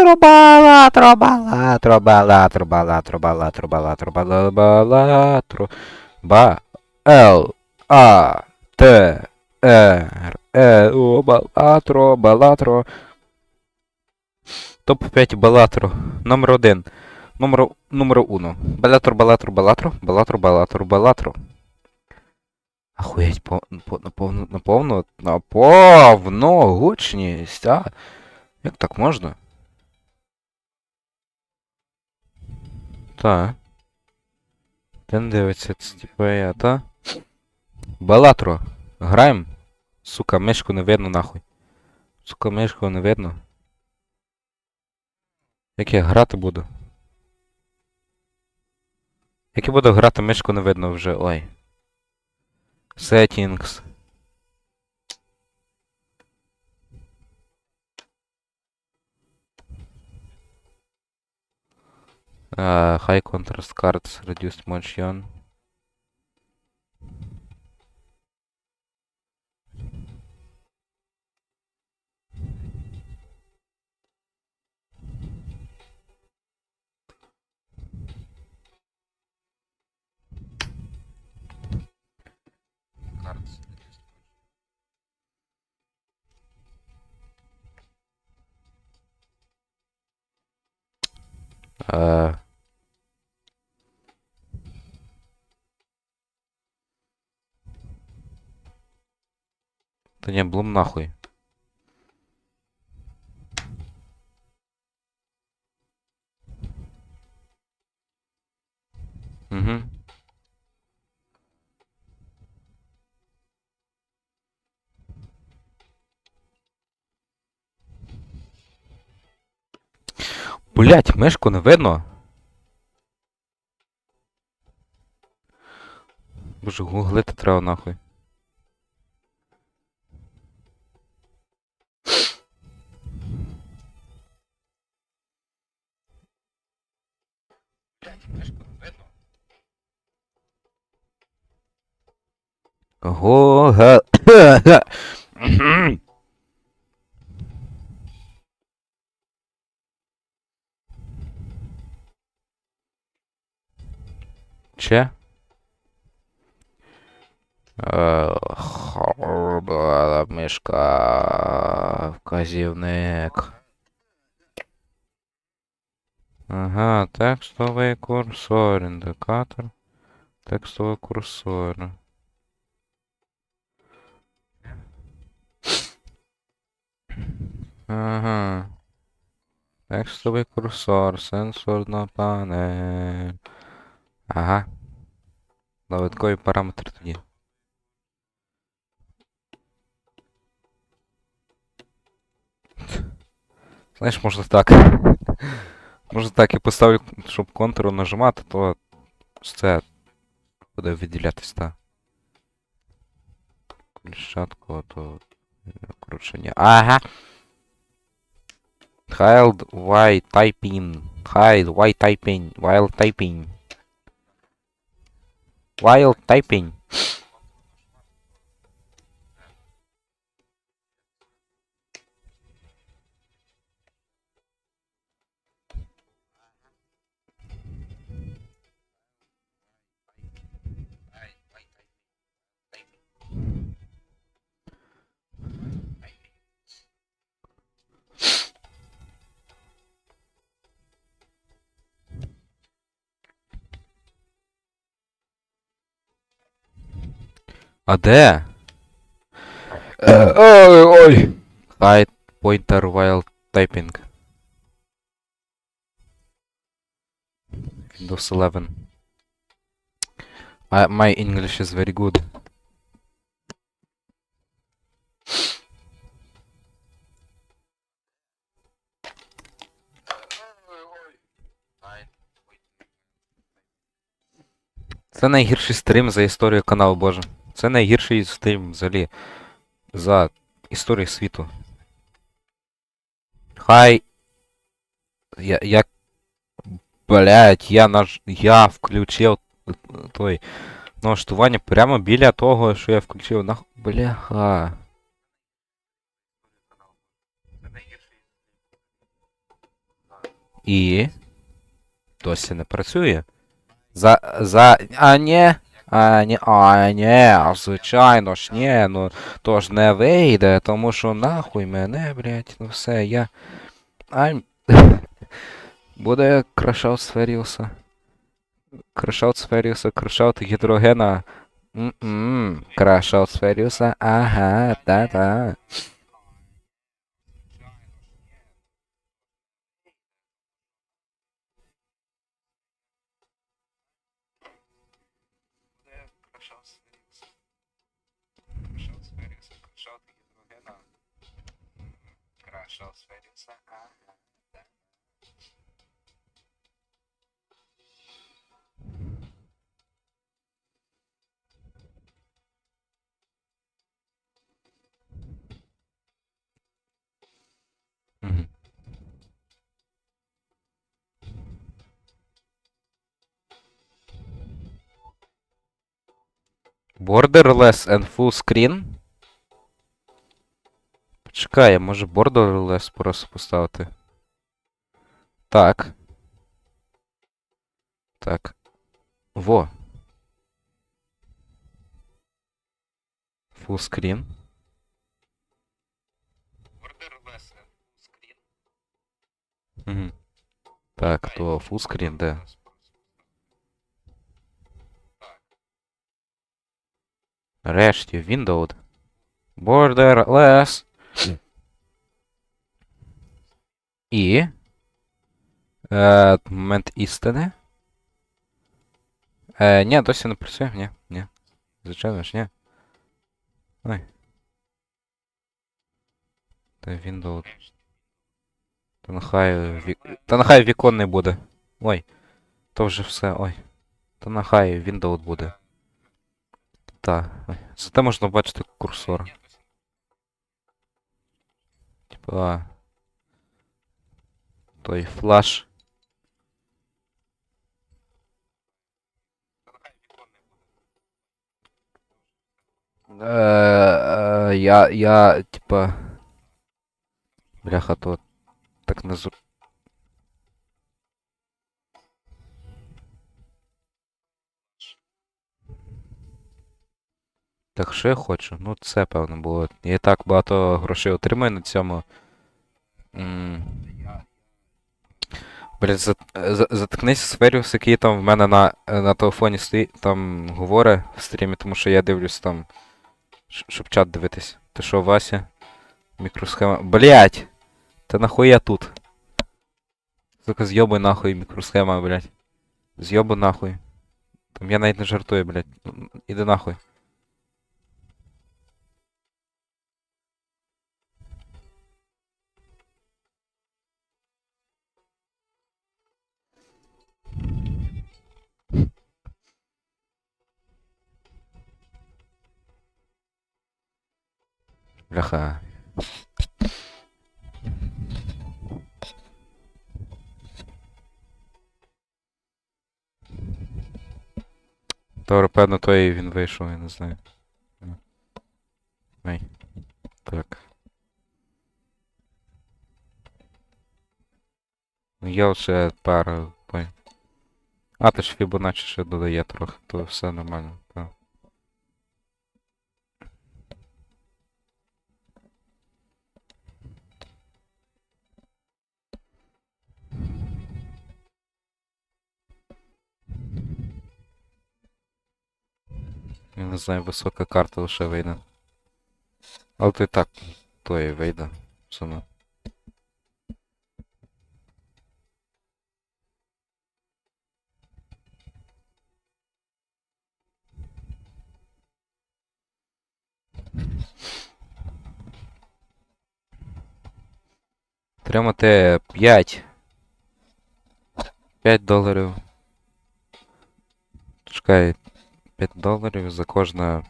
Трубала, трубала, трубала, трубала, трубала, трубала, трубала, труба, Л, А, Т, е, Балатро, Балатро. Топ-5 Балатро. Номер 1. Номер, номер 1. Балатро, Балатро, Балатро, Балатро, Балатро, Балатро. Охуєть, по, по, наповну, наповну, наповну гучність, а? Як так можна? Так. Ten дивиться, це типа я, та? Балатро. Граєм? Сука, мишку не видно нахуй. Сука, мишку не видно. Як я грати буду? Як я буду грати, мишку не видно вже. Ой. Settings. Uh, high contrast cards, reduced motion. Е, Та не, блум нахуй. Угу. Блять, мишку не видно. Боже, гуглити треба нахуй. Блять, мишку Че? Була мишка. Вказівник. Ага, текстовий курсор, індикатор. Текстовий курсор. Ага. Текстовий курсор, сенсорна панель. Ага. Додаткові параметри тоді. Знаєш, можна так. Можна так, я поставлю, щоб контуру нажимати, то це буде виділятись, так. Кліщатку, то. Коротше, ні. Ага. Hide while typing. Hide while typing. While typing. While typing. А де? Е, Ой, ой. Hide pointer while typing. Windows 11. I, my English is very good. Це найгірший стрім за історію каналу, боже. Це найгірший стрім взагалі за історію світу. Хай. Я. я... Блять, я наж. Я включив той налаштування прямо біля того, що я включив. Нах... Бляха. І. Досі не працює. За. За. А ні. А ні, а ні, звичайно ж, ні, ну то ж не вийде, тому що нахуй мене, блядь, ну все, я. Ай. Буде крашаут Сферіуса. Крашаут Сферіуса, крашаут гідрогена. М-м, крашаут Сферіуса, ага, та-та. Borderless and full screen? Почекай, може borderless просто поставити. Так. Так. Во. Full screen. Borderless and full screen. Угу. Так, то full screen, де? Решті, Windowed. Borderless. І. Е, момент істини. Е, ні, досі не працює, ні, ні. Звичайно ж, ні. Ой. Та Windows. Та нехай вік... Та нехай віконний буде. Ой. То вже все, ой. Та нехай Windows буде. Та. Зате можна бачити курсор. Типа. Той флаш. Е, е, я, я, типа. Бляха, то так не зру... Так я хочу? Ну це певно було. Я так багато грошей отримаю на цьому. Блять, за, за, заткнись Сферіус, який там в мене на, на телефоні стоїть, там говорить в стрімі, тому що я дивлюсь там. Щоб чат дивитись. Ти що, Вася? Мікросхема. Блять! Та я тут? Сука, з'єбуй нахуй мікросхема, блять. З'єбуй нахуй. Там я навіть не жартую, блять. Іди нахуй. Бляха. Добре, певно, той він вийшов, я не знаю. Ой. Так. Ну є ще пара. Ой. А, ти ж Фібоначчі ще додає трохи, то все нормально. Так. Я не знаю, висока карта лише вийде. Але то і так, то і вийде. Саме. Отримати 5. 5 доларів. Чекай, 5 доларів за кожне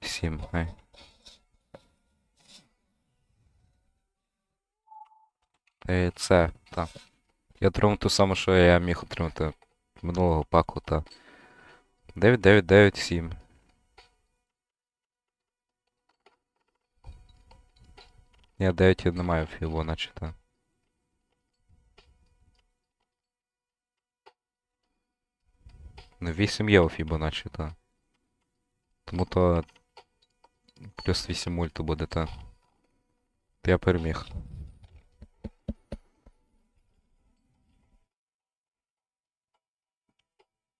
7. Ай. І це, так. Я отримав ту саму, що я міг отримати минулого паку, та. 9997. Я 9 не маю Фібоначчі, та. Ну, 8 є у Фібоначчі, та. Тому то. Плюс 8 мульту буде, та. То я переміг.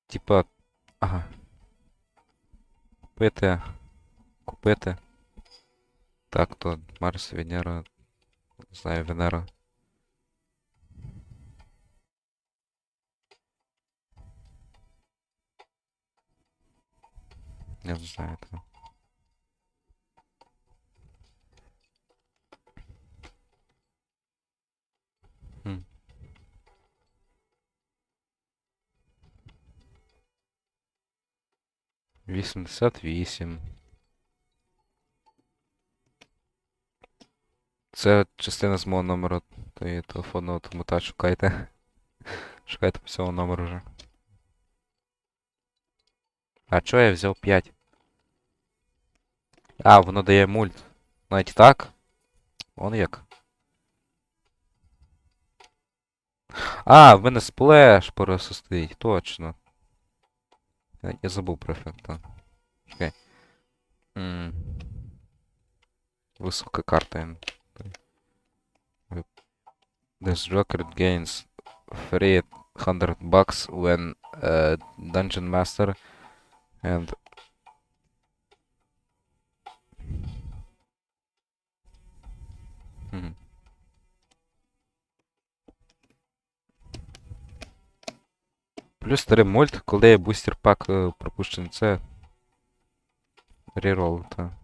Типа. Ага. Купити. Купити. Так, то Марс, Венера. Не знаю, Венера. Я не знаю этого. Хм. Вісімдесят вісім. Це частина з мого номеру тої телефонного, тому та шукайте. Шукайте по цьому номеру вже. А чого я взяв 5? А, воно дає мульт. Навіть так? Он як. А, в мене сплеш просто стоїть, точно. Я, я забув про ефект, так. Чекай. М. Висока карта. This record gains 300 bucks when uh, Dungeon Master and Мгм. Плюс 3 мульт, коли бустер пак е, пропущений, це рерол, та.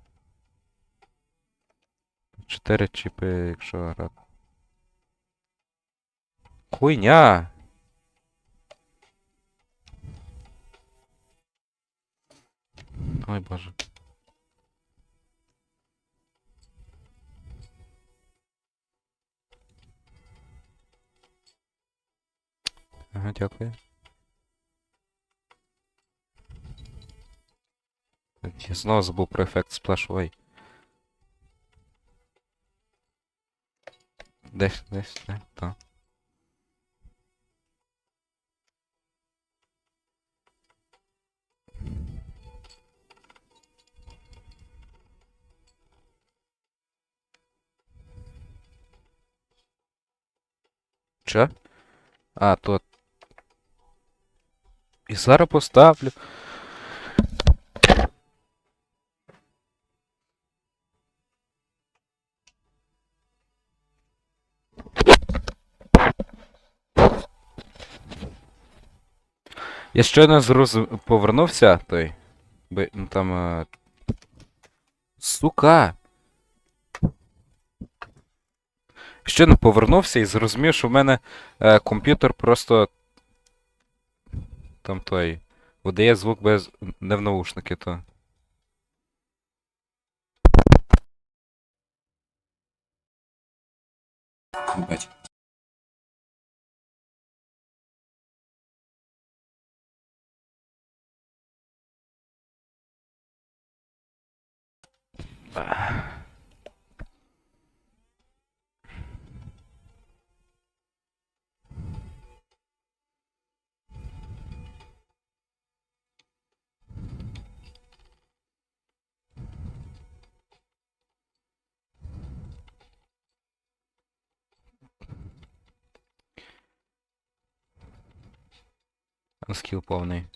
4 чіпи, якщо грати. Хуйня! Ой боже. Ага, дякую. Я знову забув про ефект сплеш, ой. Десь, десь, не, так. Че? А, то. І зараз поставлю. Я щойно зрозум... повернувся, той. Би... Ну там. Е... Сука! Щойно повернувся і зрозумів, що в мене е, комп'ютер просто. Там той. Видає звук без. не в наушники, то. Ебать. Скіл повний.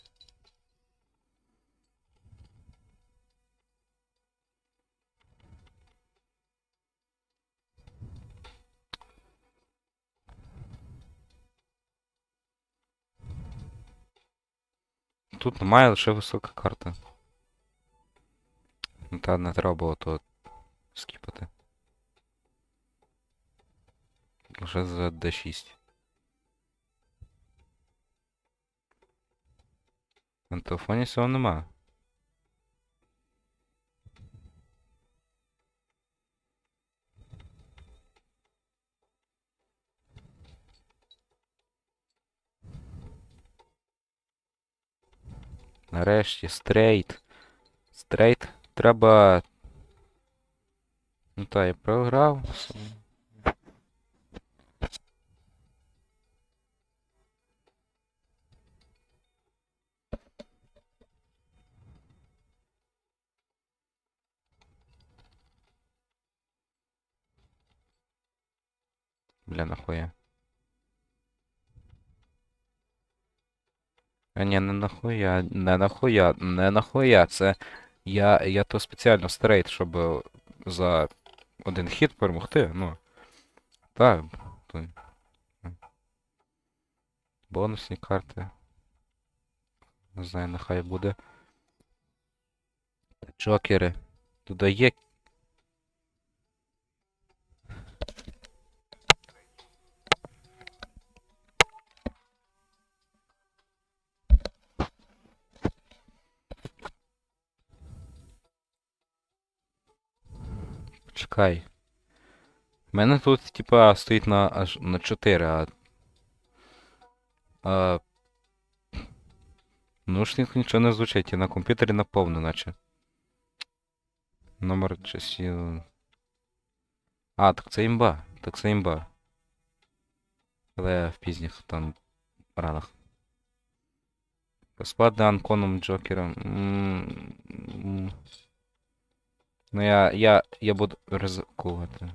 Тут немає лише висока карта. Ну та не треба було то скіпати. Лише за D6. На телефоні цього нема. Нарешті, стрейт. Стрейт. Треба. Ну та я програв. Бля, нахуя. А ні, не нахуя, не нахуя, не нахуя. Це я, я то спеціально стрейт, щоб е, за один хід перемогти, ну. Так. то- Бонусні карти. Не знаю, нехай буде. Джокери. Тут є. Чекай. У мене тут, типа, стоїть на аж на 4, а. а... Наушник нічого не звучить, і на комп'ютері наповно, наче. Номер часів. А, так це імба. Так це імба. Але в пізніх там ранах. Безплатний анконом Джокером. М, м. Ну я. я. я буду ризикувати.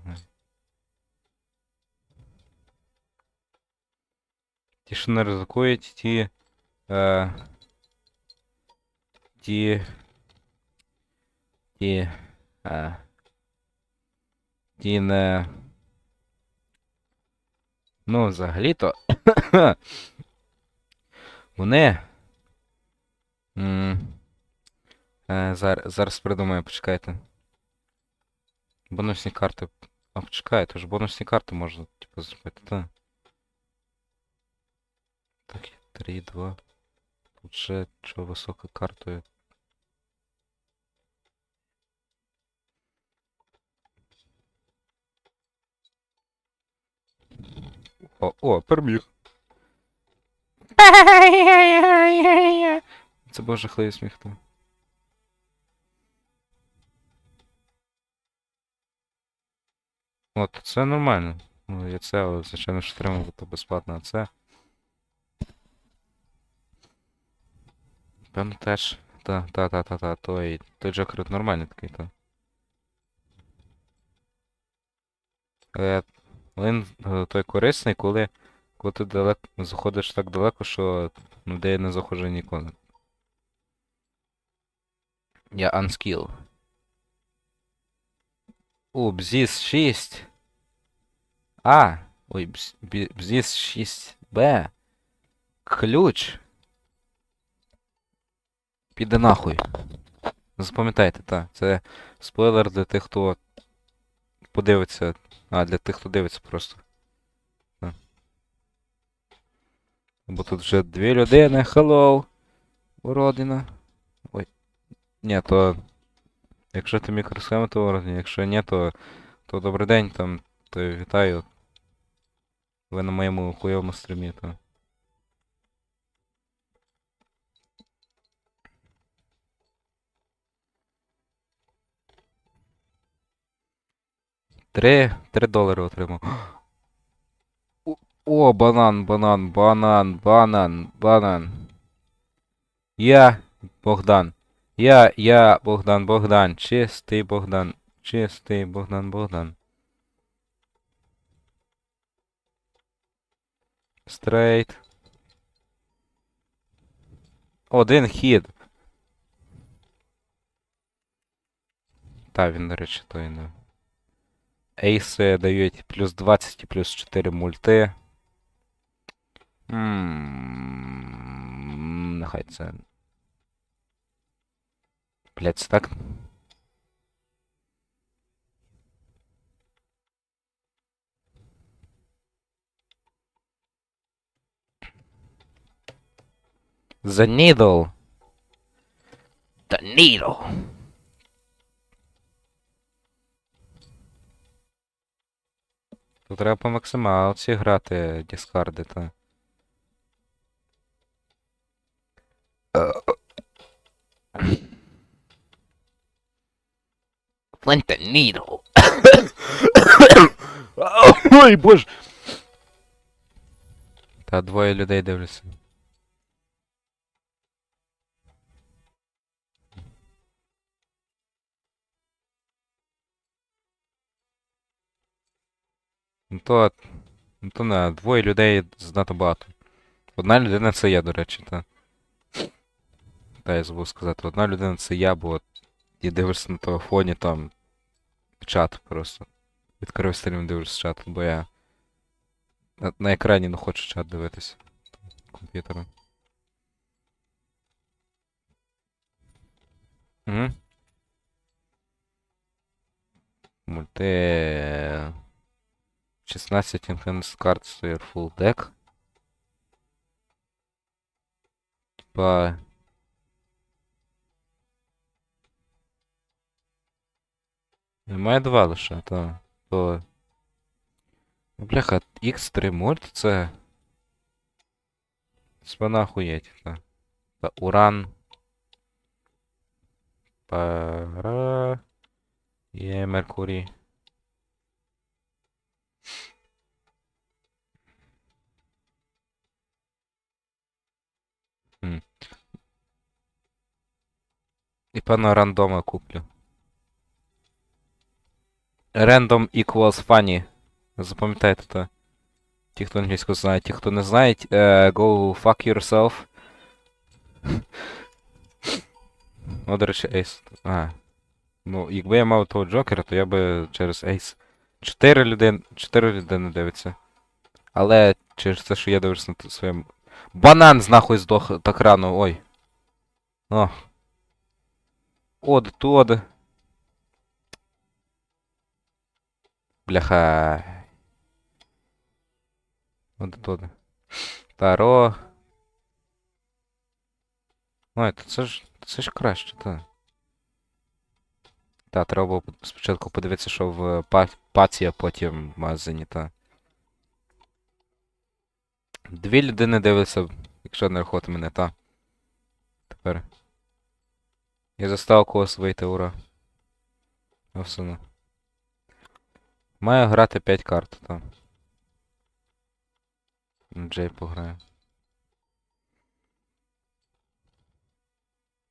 Ті, що не ризикують, ті. Е, ті. Ті. Е, ті не. Ну, взагалі-то. Вони. М, Е, зараз, зараз придумаю, почекайте. Бонусні карти. А почекайте, ж бонусні карти можна, типу, зробити, так. Так, 3, 2. Тут ще що висока картою. О, о, переміг. Це був жахливий сміх там. От, це нормально. Ну, я це, але, звичайно, треба то безплатно, а це. Певно теж. Та, та, та, та, та, той, той Джокер нормальний такий, та. Е, він е, той корисний, коли, коли ти далеко, заходиш так далеко, що ну, де я не заходжу ніколи. Я unskill. О, Бзіс 6. А! Ой, Бзіс 6Б. Ключ. Піде нахуй. Запам'ятайте, так. Це спойлер для тих, хто подивиться. А, для тих, хто дивиться просто. Так. Бо тут вже дві людини. Hello. Уродина. Ой. Ні, то. Якщо ти мікросхема, то уродина. Якщо ні, то. То добрий день, там. То вітаю. Ви на моєму хуйовому стрімі, то. Три, три долари отримав. О, банан, банан, банан, банан, банан. Я Богдан. Я, я Богдан, Богдан. Чистий Богдан. Чистий Богдан, Богдан. Стрейт. Один хід. Та, він, до речі, той не. Ейси дають плюс 20 і плюс 4 мульти. М, Нехай це. Блять, так. The needle. The needle. Тут треба по максималці грати дискарди, та. Flint the needle. Ой, боже. Та двоє людей дивляться. Ну то Ну то не, двоє людей знато багато. Одна людина це я, до речі, та. Та я забув сказати, одна людина це я, бо от і дивишся на телефоні там чат просто. Відкрив стрім, дивишся чат, бо я на, на екрані не хочу чат дивитися комп'ютером. Угу. Мульти... 16 enhanced cards full deck. Типа... Немає два лише, то... то... Ну, Бляха, X3 мульт це... Це охуєть, та. Та уран... Пара... Є Меркурій. М. І певно рандома куплю. Random equals funny. Запам'ятайте то. Ті, хто англійську знає, ті, хто не знають, е, go fuck yourself. О, до речі, Ace. А. Ну, якби я мав того Джокера, то я би через Ace. Чотири людини. Чотири людини дивиться. Але через те, що я дивлюсь на своєму. Банан з нахуй здох так рано, ой. О. Од, тод. Бляха. Од, тод. Таро. Ой, то це ж. Це ж краще, так. Та, треба було спочатку подивитися, що в па паці, а потім магазині, та. Дві людини дивляться, якщо не рахувати мене, та. Тепер. Я застав когось вийти, ура. Осуну. Маю грати 5 карт, та. Джей пограє.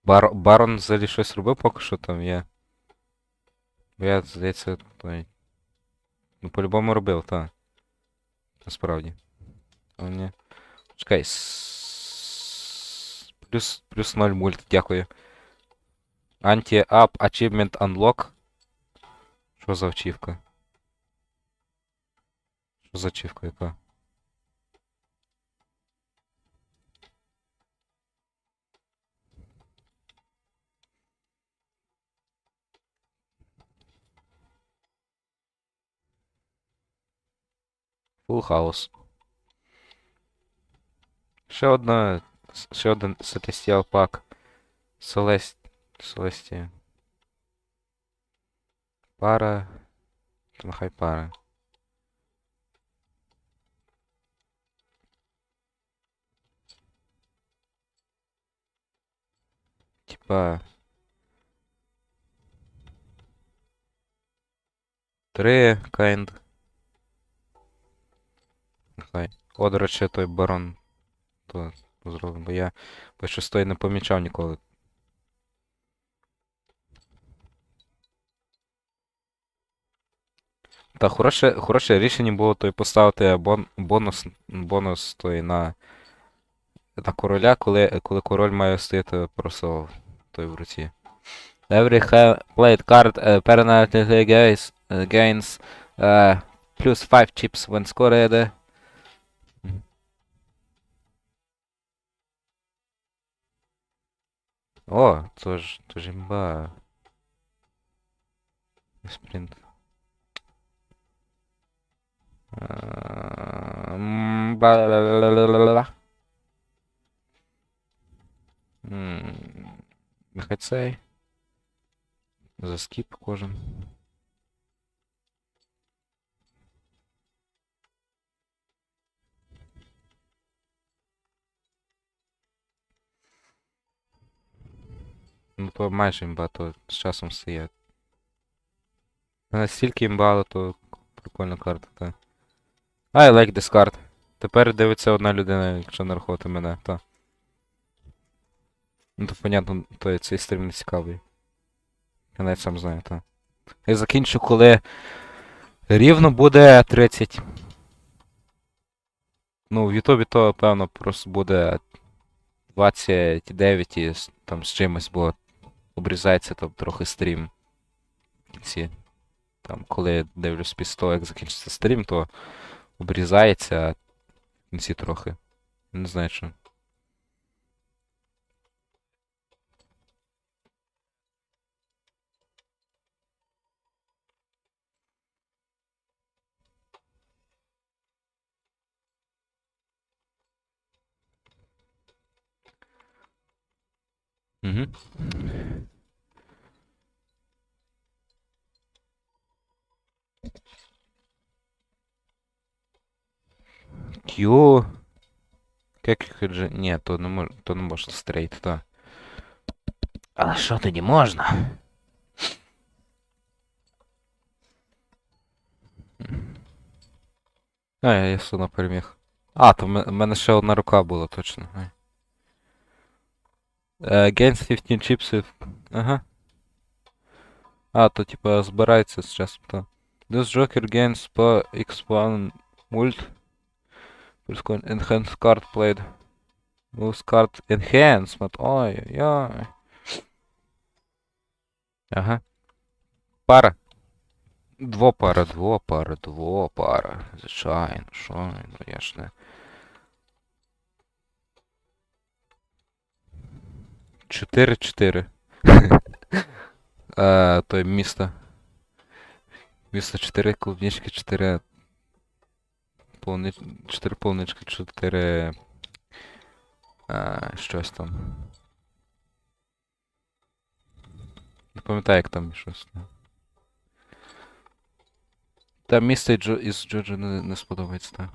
Бар... Барон взагалі щось робив поки що там є. Бо я, здається, той. Ну, по-любому робив, так. Насправді. О, ні. Чекай. Плюс, плюс 0 мульт, дякую. Anti-up achievement unlock. Що за ачівка? Що за ачівка яка? Full house. Ще одна. Ще один Celestial Pack. Celest... Celestia. Пара. Нехай пара. Типа. Три kind. Нехай. О, речі, той барон. То зробимо, бо я бо щось не помічав ніколи. Та хороше, хороше рішення було той поставити бон, бонус, бонус той на, на короля, коли, коли король має стояти просто той в руці. Every ha- played card uh, permanently gains, uh, gains uh, plus 5 chips when scored. Мгм. О, то ж, то ж імба. Спринт. М, бла-ла-ла-ла-ла-ла-ла. М, Нехай цей. За скіп кожен. Ну то майже імба, то з часом стає. Не Настільки імба, то прикольна карта, та. I like this card. Тепер дивиться одна людина, якщо не рахувати мене, та. Ну то понятно, то цей стрім не цікавий. Я навіть сам знаю, та. Я закінчу, коли рівно буде 30. Ну, в Ютубі то, певно, просто буде 29 і там з чимось, бо обрізається там трохи стрім. кінці. Там, коли дивлюсь після того, як закінчиться стрім, то обрізається в кінці трохи. Не знаю що. Угу. Q. Как їх же. Ні, то не мож... то не можна стрейт, то. Але що тоді можна? А, я ясно переміг. А, то в ме- в мене ще одна рука була, точно. Uh, against 15 чипсов. Ага. А, то типа збирається сейчас. То. This Joker gains по X1 ult. Плюс enhanced card played. Moves card enhancement. Ой-ой-ой. Ага. Пара. Двопара, двопара, двопара. Звичайно, що, звісно. 4-4. а, то є місто. Місто 4 клубнички, 4. Полни... 4 полнички, 4. А, щось там. Не пам'ятаю, як там щось. Та місце із Джоджо не, не сподобається, так.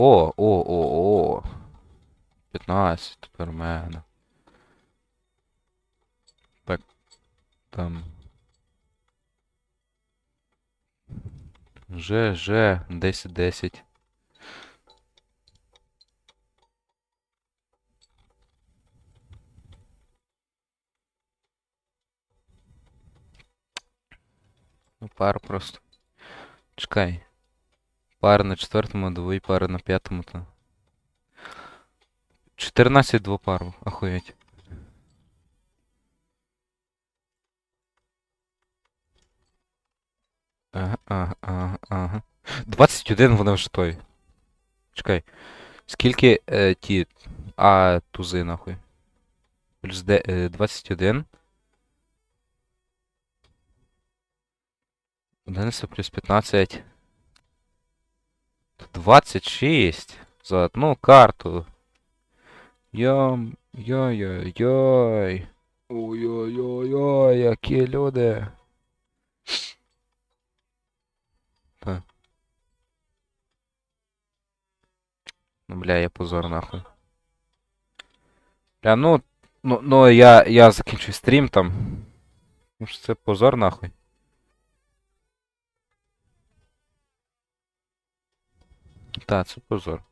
О, о, о, о. 15 тепер мене. Так. Там. Же, же, 10, 10. Ну, пар просто. Чекай. Пара на четвертому, двої пари на п'ятому, то. 14 двопар, охуєть. Ага, ага, ага, ага. 21 вони вже той. Чекай. Скільки е, ті. А, тузи нахуй. Плюс де, е, 21. 11 плюс 15. 26 за одну карту. Йом, йой-йой-йой. Ой-ой-ой-ой, які люди. Ну, бля, я позор нахуй. Бля, ну, ну, ну я, я закінчу стрім там. Ну ж це позор нахуй. Та, це позор.